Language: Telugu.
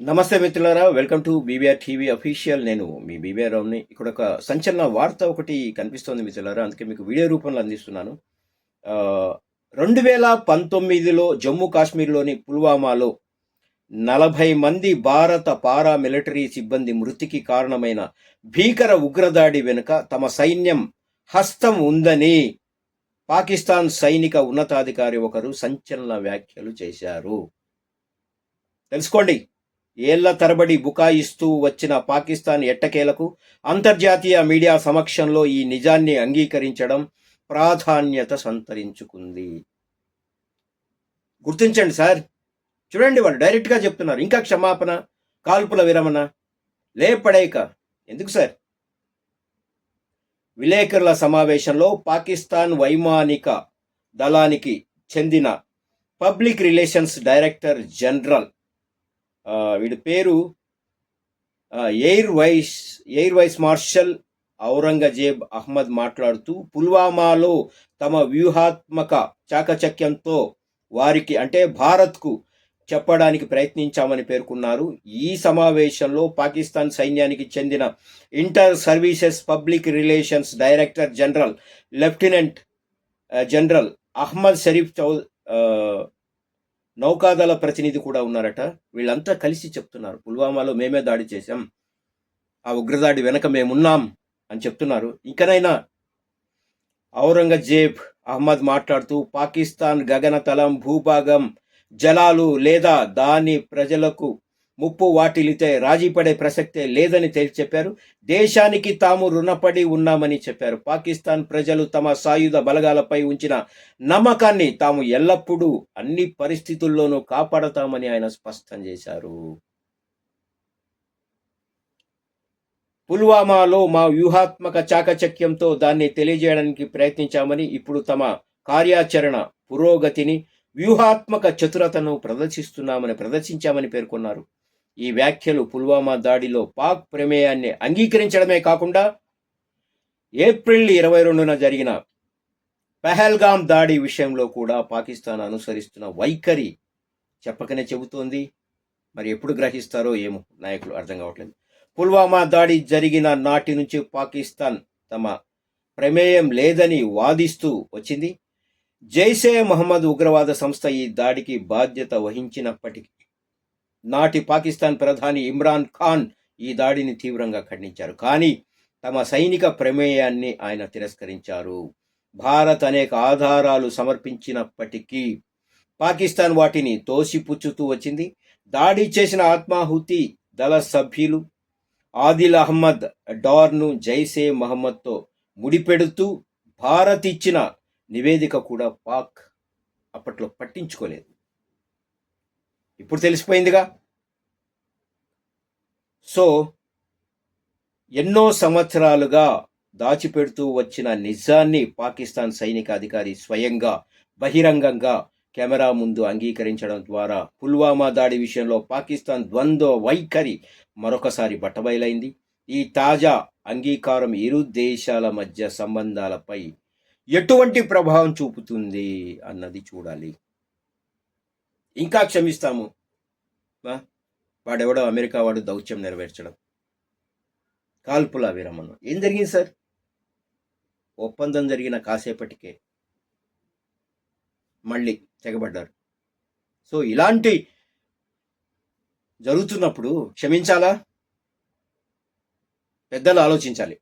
నమస్తే మిత్రులారా welcome to BBR TV official నేను మీ బీబీఆర్ రావుని ఇక్కడ ఒక సంచలన వార్త ఒకటి కనిపిస్తోంది మిత్రులారా అందుకే మీకు వీడియో రూపంలో అందిస్తున్నాను. రెండు వేల పంతొమ్మిదిలో జమ్మూ కాశ్మీర్లోని పుల్వామాలో నలభై మంది భారత పారా మిలిటరీ సిబ్బంది మృతికి కారణమైన భీకర ఉగ్రదాడి వెనుక తమ సైన్యం హస్తం ఉందని పాకిస్తాన్ సైనిక ఉన్నతాధికారి ఒకరు సంచలన వ్యాఖ్యలు చేశారు. తెలుసుకోండి. ఏళ్ళ తరబడి బుకాయిస్తూ వచ్చిన పాకిస్తాన్ ఎట్టకేలకు అంతర్జాతీయ మీడియా సమక్షంలో ఈ నిజాన్ని అంగీకరించడం ప్రాధాన్యత సంతరించుకుంది. గుర్తించండి సార్. చూడండి వాళ్ళు డైరెక్ట్గా చెప్తున్నారు. ఇంకా క్షమాపణ కాల్పుల విరమణ. లేపడేక. ఎందుకు సార్? విలేకరుల సమావేశంలో పాకిస్తాన్ వైమానిక దళానికి చెందిన పబ్లిక్ రిలేషన్స్ డైరెక్టర్ జనరల్ వీడి పేరు air vice air vice marshal Aurangzeb Ahmed మాట్లాడుతూ పుల్వామాలో తమ వ్యూహాత్మక చాకచక్యంతో వారికి అంటే భారత్కు చెప్పడానికి ప్రయత్నించామని పేర్కొన్నారు. ఈ సమావేశంలో పాకిస్తాన్ సైన్యానికి చెందిన inter services public relations director general lieutenant general Ahmed Sharif చౌ నౌకాదళ ప్రతినిధి కూడా ఉన్నారట. వీళ్ళంతా కలిసి చెప్తున్నారు. పుల్వామాలో మేమే దాడి చేశాం. ఆ ఉగ్రదాడి వెనక మేమున్నాం అని చెప్తున్నారు. ఇంకనైనా ఔరంగజేబ్ అహ్మద్ మాట్లాడుతూ పాకిస్తాన్ గగనతలం భూభాగం జలాలు లేదా దాని ప్రజలకు ముప్పు వాటిలితే రాజీ పడే ప్రసక్తే లేదని తేల్చి చెప్పారు. దేశానికి తాము రుణపడి ఉన్నామని చెప్పారు. పాకిస్తాన్ ప్రజలు తమ సాయుధ బలగాలపై ఉంచిన నమ్మకాన్ని తాము ఎల్లప్పుడూ అన్ని పరిస్థితుల్లోనూ కాపాడతామని ఆయన స్పష్టం చేశారు. పుల్వామాలో మా వ్యూహాత్మక చాకచక్యంతో దాన్ని తెలియజేయడానికి ప్రయత్నించామని ఇప్పుడు తమ కార్యాచరణ పురోగతిని వ్యూహాత్మక చతురతను ప్రదర్శిస్తున్నామని ప్రదర్శించామని పేర్కొన్నారు. ఈ వ్యాఖ్యలు పుల్వామా దాడిలో పాక్ ప్రమేయాన్ని అంగీకరించడమే కాకుండా ఏప్రిల్ ఇరవై రెండున జరిగిన పెహల్గామ్ దాడి విషయంలో కూడా పాకిస్తాన్ అనుసరిస్తున్న వైఖరి చెప్పకనే చెబుతోంది. మరి ఎప్పుడు గ్రహిస్తారో ఏమో నాయకులు అర్థం కావట్లేదు. పుల్వామా దాడి జరిగిన నాటి నుంచి పాకిస్తాన్ తమ ప్రమేయం లేదని వాదిస్తూ వచ్చింది. జైసే మహమ్మద్ ఉగ్రవాద సంస్థ ఈ దాడికి బాధ్యత వహించినప్పటికీ నాటి పాకిస్తాన్ ప్రధాని ఇమ్రాన్ ఖాన్ ఈ దాడిని తీవ్రంగా ఖండించారు. కానీ తమ సైనిక ప్రమేయాన్ని ఆయన తిరస్కరించారు. భారత్ అనేక ఆధారాలు సమర్పించినప్పటికీ పాకిస్తాన్ వాటిని తోసిపుచ్చుతూ వచ్చింది. దాడి చేసిన ఆత్మాహుతి దళ సభ్యులు ఆదిల్ అహ్మద్ డార్ను జైసే మహమ్మద్తో ముడిపెడుతూ భారత్ ఇచ్చిన నివేదిక కూడా పాక్ అప్పట్లో పట్టించుకోలేదు. ఇప్పుడు తెలిసిపోయిందిగా. సో ఎన్నో సంవత్సరాలుగా దాచిపెడుతూ వచ్చిన నిజాన్ని పాకిస్తాన్ సైనిక అధికారి స్వయంగా బహిరంగంగా కెమెరా ముందు అంగీకరించడం ద్వారా పుల్వామా దాడి విషయంలో పాకిస్తాన్ ద్వంద్వ వైఖరి మరొకసారి బట్టబయలైంది. ఈ తాజా అంగీకారం ఇరు దేశాల మధ్య సంబంధాలపై ఎటువంటి ప్రభావం చూపుతుంది అన్నది చూడాలి. ఇంకా క్షమిస్తాము. బా వాడెవడో అమెరికా వాడు దౌత్యం నెరవేర్చడం. కాల్పుల విరమణ. ఏం జరిగింది సార్? ఒప్పందం జరిగిన కాసేపటికే మళ్ళీ తెగబడ్డారు. సో ఇలాంటి జరుగుతున్నప్పుడు క్షమించాలా? పెద్దలు ఆలోచించాలి.